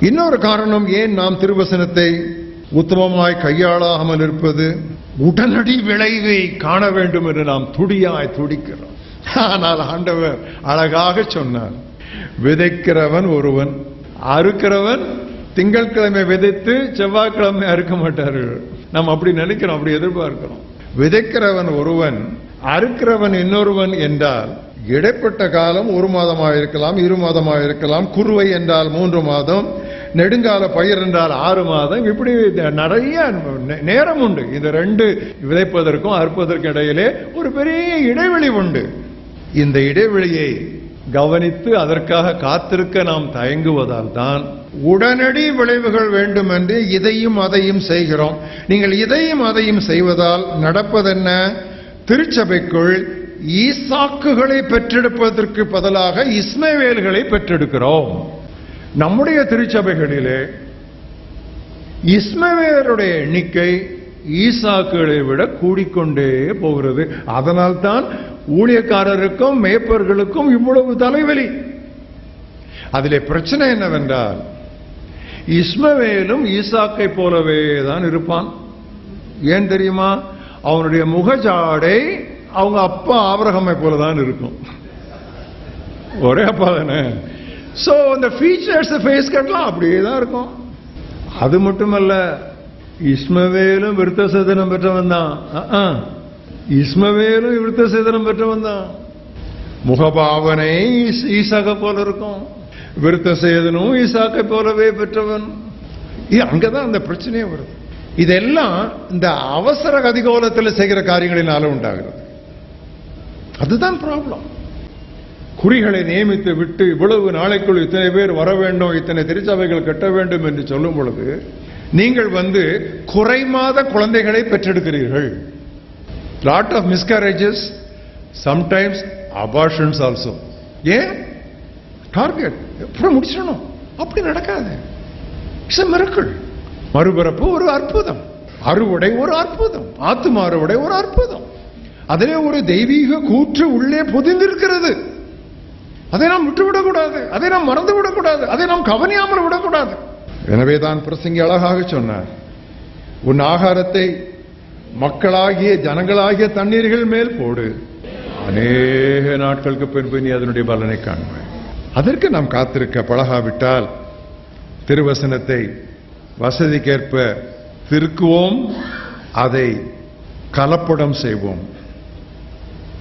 இன்னொரு காரணம் ஏன் நாம் திருவசனத்தை உத்தமமாய் கையாளாமல் இருப்பது? உடனடி விளைவை காண வேண்டும் என்று நாம் துடியாய் துடிக்கிறோம். ஆனால் ஆண்டவர் அழகாக சொன்னார் விதைக்கிறவன் ஒருவன் அறுக்கிறவன் திங்கட்கிழமை விதைத்து செவ்வாய்க்கிழமை அறுக்க மாட்டார்கள். நாம் அப்படி நினைக்கிறோம் அப்படி எதிர்பார்க்கிறோம். விதைக்கிறவன் ஒருவன் அறுக்கிறவன் இன்னொருவன் என்றால் இடைப்பட்ட காலம் ஒரு மாதமாக இருக்கலாம் இரு மாதமாக இருக்கலாம் குறுவை என்றால் மூன்று மாதம் நெடுங்கால பயிர் என்றால் ஆறு மாதம். இப்படி நிறைய நே- நேரம் உண்டு. இந்த ரெண்டு விதைப்பதற்கும் அறுப்பதற்கும் இடையிலே ஒரு பெரிய இடைவெளி உண்டு. இந்த இடைவெளியை கவனித்து அதற்காக காத்திருக்க நாம் தயங்குவதால் தான் உடனடி விளைவுகள் வேண்டும் என்று இதையும் அதையும் செய்கிறோம். நீங்கள் இதையும் அதையும் செய்வதால் நடப்பதென்ன? திருச்சபைக்குள் ஈசாக்குகளை பெற்றெடுப்பதற்கு பதிலாக இஸ்மவேல்களை பெற்றெடுக்கிறோம். நம்முடைய திருச்சபைகளிலே இஸ்மவேலருடைய எண்ணிக்கை ஈசாக்குகளை விட கூடிக்கொண்டே போகிறது. அதனால்தான் ஊழியக்காரருக்கும் மேய்ப்பர்களுக்கும் இவ்வளவு தலைவலி. அதிலே பிரச்சனை என்னவென்றால் இஸ்மவேலும் ஈசாக்கை போலவே தான் இருப்பான். ஏன் தெரியுமா? அவனுடைய முகஜாடை அவங்க அப்பா ஆபிரகமை போல தான் இருக்கும். ஒரே அப்பா தானே. ஸோ அந்த ஃபீச்சர்ஸ் ஃபேஸ் கட்லாம் அப்படியே தான் இருக்கும். அது மட்டுமல்ல இஸ்மவேலும் விருத்த சேதனம் பெற்றவன் தான். இஸ்மவேலும் விருத்த சேதனம் பெற்றவன் தான். முகபாவனை ஈஸ்- ஈசாக்க போல இருக்கும். விருத்த சேதனும் ஈசாக்கை போலவே பெற்றவன். இது அங்கதான் அந்த பிரச்சனையே வருது. இதெல்லாம் இந்த அவசர கதிகோலத்தில் செய்கிற காரியங்களினால உண்டாகிறது. அதுதான் ப்ராப்ளம் குறிகளை நியமித்து விட்டு இவ்வளவு நாளைக்குள் இத்தனை பேர் வர வேண்டும் இத்தனை திருச்சபைகள் கட்ட வேண்டும் என்று சொல்லும் பொழுது நீங்கள் வந்து குறைமாத குழந்தைகளை பெற்றெடுக்கிறீர்கள். Lot of miscarriages sometimes abortions also ஏன்? டார்கெட் எப்படி முடிச்சிடணும்? அப்படி நடக்காது. இட்ஸ் மிரக்கள் மறுபிறப்பு ஒரு அற்புதம். அறுவடை ஒரு அற்புதம். ஆத்தும அறுவடை ஒரு அற்புதம். அதிலே ஒரு தெய்வீக கூற்று உள்ளே பொதிந்திருக்கிறது. அதை நாம் விட்டுவிடக்கூடாது. அதை நாம் மறந்து விடக்கூடாது அதை நாம் கவனியாமல் விடக்கூடாது. எனவே தான் பிரசங்கி அழகாக சொன்னார். உன் ஆகாரத்தை மக்களாகிய ஜனங்களாகிய தண்ணீர்கள் மேல் போடு. அநேக நாட்களுக்கு பின்பு நீ அதனுடைய பலனை காண்பாய். அதற்கு நாம் காத்திருக்க பழகாவிட்டால் திருவசனத்தை வசதிக்கேற்ப திருக்குவோம் அதை கலப்படம் செய்வோம்.